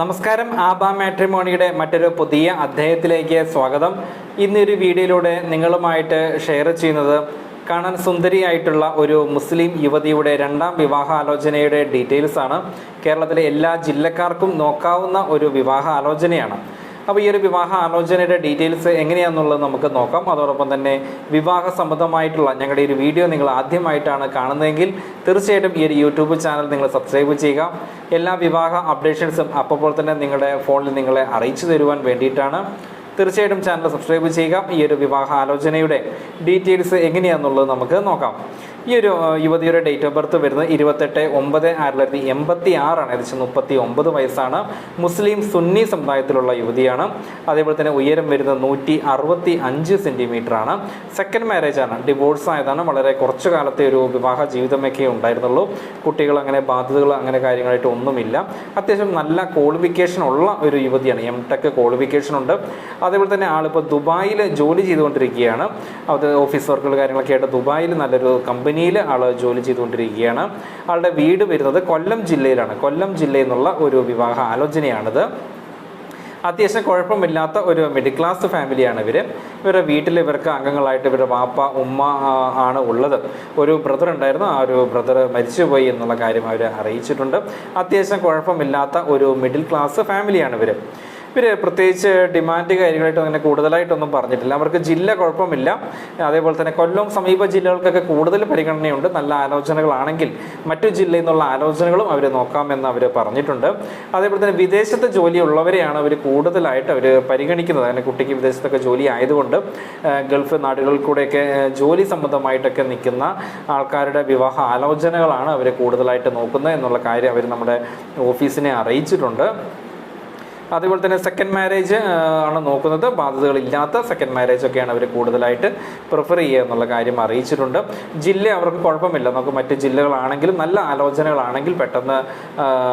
നമസ്കാരം. ആബ മാട്രിമോണിയുടെ മറ്റൊരു പുതിയ അധ്യായത്തിലേക്ക് സ്വാഗതം. ഇന്നൊരു വീഡിയോയിലൂടെ നിങ്ങളുമായിട്ട് ഷെയർ ചെയ്യുന്നത് കാണാൻ സുന്ദരിയായിട്ടുള്ള ഒരു മുസ്ലിം യുവതിയുടെ രണ്ടാം വിവാഹാലോചനയുടെ ഡീറ്റെയിൽസ് ആണ്. കേരളത്തിലെ എല്ലാ ജില്ലക്കാർക്കും നോക്കാവുന്ന ഒരു വിവാഹ ആലോചനയാണ് അപ്പോൾ ഈ ഒരു വിവാഹ ആലോചനയുടെ ഡീറ്റെയിൽസ് എങ്ങനെയാണെന്നുള്ളത് നമുക്ക് നോക്കാം. അതോടൊപ്പം തന്നെ വിവാഹ സംബന്ധമായിട്ടുള്ള ഞങ്ങളുടെ ഒരു വീഡിയോ നിങ്ങൾ ആദ്യമായിട്ടാണ് കാണുന്നതെങ്കിൽ തീർച്ചയായിട്ടും ഈ ഒരു യൂട്യൂബ് ചാനൽ നിങ്ങൾ സബ്സ്ക്രൈബ് ചെയ്യുക. എല്ലാ വിവാഹ അപ്ഡേഷൻസും അപ്പോൾ തന്നെ നിങ്ങളുടെ ഫോണിൽ നിങ്ങളെ അറിയിച്ചു തരുവാൻ വേണ്ടിയിട്ടാണ്. തീർച്ചയായിട്ടും ചാനൽ സബ്സ്ക്രൈബ് ചെയ്യുക. ഈ ഒരു വിവാഹ ആലോചനയുടെ ഡീറ്റെയിൽസ് എങ്ങനെയാണെന്നുള്ളത് നമുക്ക് നോക്കാം. ഈ ഒരു യുവതിയുടെ ഡേറ്റ് ഓഫ് ബർത്ത് വരുന്നത് ഇരുപത്തെട്ട് ഒമ്പത് ആയിരത്തി തൊള്ളായിരത്തി എൺപത്തി ആറാണ് ഏകദേശം മുപ്പത്തി ഒമ്പത് വയസ്സാണ്. മുസ്ലിം സുന്നി സമുദായത്തിലുള്ള യുവതിയാണ്. അതേപോലെ തന്നെ ഉയരം വരുന്നത് നൂറ്റി അറുപത്തി അഞ്ച് സെന്റിമീറ്റർ ആണ്. സെക്കൻഡ് മാരേജ് ആണ്. ഡിവോഴ്സ് ആയതാണ്. വളരെ കുറച്ചു കാലത്തെ ഒരു വിവാഹ ജീവിതമൊക്കെ ഉണ്ടായിരുന്നുള്ളൂ. കുട്ടികൾ അങ്ങനെ ബാധ്യതകൾ അങ്ങനെ കാര്യങ്ങളായിട്ട് ഒന്നുമില്ല. അത്യാവശ്യം നല്ല ക്വാളിഫിക്കേഷൻ ഉള്ള ഒരു യുവതിയാണ്. എം ടെക് ക്വാളിഫിക്കേഷൻ ഉണ്ട്. അതേപോലെ തന്നെ ആളിപ്പോൾ ദുബായിൽ ജോലി ചെയ്തുകൊണ്ടിരിക്കുകയാണ്. അത് ഓഫീസ് വർക്കുകൾ കാര്യങ്ങളൊക്കെ ആയിട്ട് ദുബായിൽ നല്ലൊരു കമ്പനിയിൽ ആൾ ജോലി ചെയ്തുകൊണ്ടിരിക്കുകയാണ്. ആളുടെ വീട് വരുന്നത് കൊല്ലം ജില്ലയിലാണ്. കൊല്ലം ജില്ലയിൽ നിന്നുള്ള ഒരു വിവാഹ ആലോചനയാണിത്. അത്യാവശ്യം കുഴപ്പമില്ലാത്ത ഒരു മിഡിൽ ക്ലാസ് ഫാമിലിയാണ് ഇവർ ഇവരുടെ വീട്ടിൽ ഇവർക്ക് അംഗങ്ങളായിട്ട് ഇവരുടെ വാപ്പ ഉമ്മ ആണ് ഉള്ളത്. ഒരു ബ്രദർ ഉണ്ടായിരുന്നു. ആ ഒരു ബ്രദർ മരിച്ചുപോയി എന്നുള്ള കാര്യം അവർ അറിയിച്ചിട്ടുണ്ട്. അത്യാവശ്യം കുഴപ്പമില്ലാത്ത ഒരു മിഡിൽ ക്ലാസ് ഫാമിലിയാണ് ഇവർ ഇവർ പ്രത്യേകിച്ച് ഡിമാൻഡ് കാര്യങ്ങളായിട്ട് അങ്ങനെ കൂടുതലായിട്ടൊന്നും പറഞ്ഞിട്ടില്ല. അവർക്ക് ജില്ല കുഴപ്പമില്ല. അതേപോലെ തന്നെ കൊല്ലം സമീപ ജില്ലകൾക്കൊക്കെ കൂടുതൽ പരിഗണനയുണ്ട്. നല്ല ആലോചനകളാണെങ്കിൽ മറ്റു ജില്ലയിൽ നിന്നുള്ള ആലോചനകളും അവർ നോക്കാമെന്ന് അവർ പറഞ്ഞിട്ടുണ്ട്. അതേപോലെ തന്നെ വിദേശത്ത് ജോലിയുള്ളവരെയാണ് അവർ കൂടുതലായിട്ട് അവർ പരിഗണിക്കുന്നത്. അങ്ങനെ കുട്ടിക്ക് വിദേശത്തൊക്കെ ജോലി ആയതുകൊണ്ട് ഗൾഫ് നാടുകളിൽ കൂടെയൊക്കെ ജോലി സംബന്ധമായിട്ടൊക്കെ നിൽക്കുന്ന ആൾക്കാരുടെ വിവാഹ ആലോചനകളാണ് അവർ കൂടുതലായിട്ട് നോക്കുന്നത് എന്നുള്ള കാര്യം അവർ നമ്മുടെ ഓഫീസിനെ അറിയിച്ചിട്ടുണ്ട്. അതേപോലെ തന്നെ സെക്കൻഡ് മാരേജ് ആണ് നോക്കുന്നത്. ബാധ്യതകളില്ലാത്ത സെക്കൻഡ് മാരേജ് ഒക്കെയാണ് അവർ കൂടുതലായിട്ട് പ്രിഫർ ചെയ്യുക എന്നുള്ള കാര്യം അറിയിച്ചിട്ടുണ്ട്. ജില്ല അവർക്ക് കുഴപ്പമില്ല. നമുക്ക് മറ്റ് ജില്ലകളാണെങ്കിലും നല്ല ആലോചനകളാണെങ്കിൽ പെട്ടെന്ന്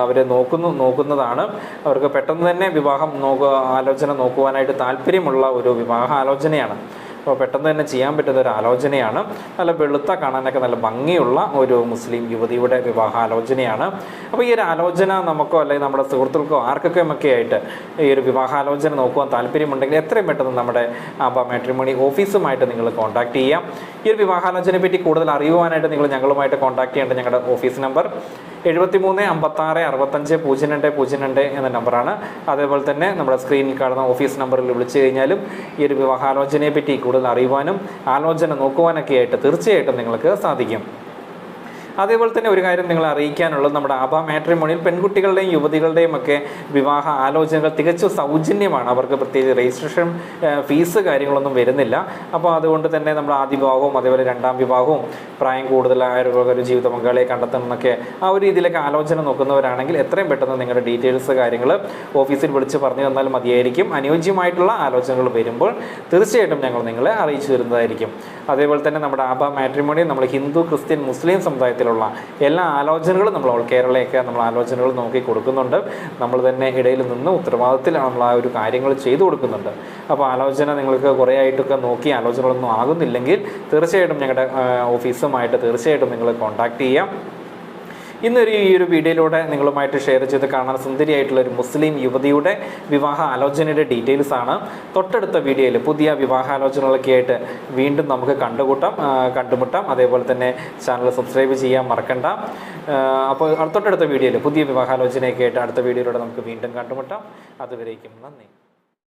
അവർ നോക്കുന്നു നോക്കുന്നതാണ്. അവർക്ക് പെട്ടെന്ന് തന്നെ വിവാഹം നോക്കുക ആലോചന നോക്കുവാനായിട്ട് താല്പര്യമുള്ള ഒരു വിവാഹ ആലോചനയാണ്. അപ്പോൾ പെട്ടെന്ന് തന്നെ ചെയ്യാൻ പറ്റുന്ന ഒരു ആലോചനയാണ്. നല്ല വെളുത്ത കാണാനൊക്കെ നല്ല ഭംഗിയുള്ള ഒരു മുസ്ലിം യുവതിയുടെ വിവാഹ ആലോചനയാണ്. അപ്പോൾ ഈ ഒരു ആലോചന നമുക്കോ അല്ലെങ്കിൽ നമ്മുടെ സുഹൃത്തുക്കൾക്കോ ആർക്കൊക്കെ ഒക്കെ ആയിട്ട് ഈ ഒരു വിവാഹാലോചന നോക്കുവാൻ താല്പര്യമുണ്ടെങ്കിൽ എത്രയും പെട്ടെന്ന് നമ്മുടെ ആബ മാട്രിമോണി ഓഫീസുമായിട്ട് നിങ്ങൾ കോൺടാക്ട് ചെയ്യാം. ഈ ഒരു വിവാഹാലോചനയെ പറ്റി കൂടുതൽ അറിയുവാനായിട്ട് നിങ്ങൾ ഞങ്ങളുമായിട്ട് കോൺടാക്ട് ചെയ്യേണ്ട ഞങ്ങളുടെ ഓഫീസ് നമ്പർ എഴുപത്തി മൂന്ന് അമ്പത്താറ് അറുപത്തഞ്ച് പൂജ്യം രണ്ട് പൂജ്യം രണ്ട് എന്ന നമ്പറാണ്. അതേപോലെ തന്നെ നമ്മുടെ സ്ക്രീനിൽ കാണുന്ന ഓഫീസ് നമ്പറിൽ വിളിച്ചു കഴിഞ്ഞാലും ഈ ഒരു വിവാഹാലോചനയെ പറ്റി കൂടുതൽ അറിയുവാനും ആലോചന നോക്കുവാനൊക്കെ ആയിട്ട് തീർച്ചയായിട്ടും നിങ്ങൾക്ക് സാധിക്കും. അതേപോലെ തന്നെ ഒരു കാര്യം നിങ്ങൾ അറിയിക്കാനുള്ളത് നമ്മുടെ ആഭ മാട്രിമോണിയിൽ പെൺകുട്ടികളുടെയും യുവതികളുടെയും ഒക്കെ വിവാഹ ആലോചനകൾ തികച്ചും സൗജന്യമാണ്. അവർക്ക് പ്രത്യേകിച്ച് രജിസ്ട്രേഷൻ ഫീസ് കാര്യങ്ങളൊന്നും വരുന്നില്ല. അപ്പോൾ അതുകൊണ്ട് തന്നെ നമ്മുടെ ആദ്യ വിവാഹവും അതേപോലെ രണ്ടാം വിവാഹവും പ്രായം കൂടുതലായ ഒരു ജീവിത പങ്കാളിയെ കണ്ടെത്തണം എന്നൊക്കെ ആ ഒരു രീതിയിലൊക്കെ ആലോചന നോക്കുന്നവരാണെങ്കിൽ എത്രയും പെട്ടെന്ന് നിങ്ങളുടെ ഡീറ്റെയിൽസ് കാര്യങ്ങൾ ഓഫീസിൽ വിളിച്ച് പറഞ്ഞു തന്നാൽ മതിയായിരിക്കും. അനുയോജ്യമായിട്ടുള്ള ആലോചനകൾ വരുമ്പോൾ തീർച്ചയായിട്ടും ഞങ്ങൾ നിങ്ങളെ അറിയിച്ചു തരുന്നതായിരിക്കും. അതേപോലെ തന്നെ നമ്മുടെ ആഭ മാട്രിമോണി നമ്മൾ ഹിന്ദു ക്രിസ്ത്യൻ മുസ്ലിം സമുദായത്തിലുള്ള എല്ലാ ആലോചനകളും നമ്മൾ ഓൾ കേരളയൊക്കെ നമ്മൾ ആലോചനകൾ നോക്കി കൊടുക്കുന്നുണ്ട്. നമ്മൾ തന്നെ ഇടയിൽ നിന്ന് ഉത്തരവാദിത്തത്തിലാണ് നമ്മൾ ആ ഒരു കാര്യങ്ങൾ ചെയ്തു കൊടുക്കുന്നുണ്ട്. അപ്പോൾ ആലോചന നിങ്ങൾക്ക് കുറേ ആയിട്ടൊക്കെ നോക്കി ആലോചനകളൊന്നും ആകുന്നില്ലെങ്കിൽ തീർച്ചയായിട്ടും ഞങ്ങളുടെ ഓഫീസുമായിട്ട് തീർച്ചയായിട്ടും നിങ്ങൾ കോൺടാക്ട് ചെയ്യാം. ഇന്നൊരു ഈ ഒരു വീഡിയോയിലൂടെ നിങ്ങളുമായിട്ട് ഷെയർ ചെയ്ത് കാണാൻ സുന്ദരിയായിട്ടുള്ള ഒരു മുസ്ലിം യുവതിയുടെ വിവാഹ ആലോചനയുടെ ഡീറ്റെയിൽസ് ആണ്. തൊട്ടടുത്ത വീഡിയോയിൽ പുതിയ വിവാഹാലോചനകളൊക്കെ ആയിട്ട് വീണ്ടും നമുക്ക് കണ്ടുകൂട്ടാം കണ്ടുമുട്ടാം. അതേപോലെ തന്നെ ചാനൽ സബ്സ്ക്രൈബ് ചെയ്യാൻ മറക്കണ്ട. അപ്പോൾ തൊട്ടടുത്ത വീഡിയോയിൽ പുതിയ വിവാഹാലോചനയൊക്കെ ആയിട്ട് അടുത്ത വീഡിയോയിലൂടെ നമുക്ക് വീണ്ടും കണ്ടുമുട്ടാം. അതുവരേക്കും നന്ദി.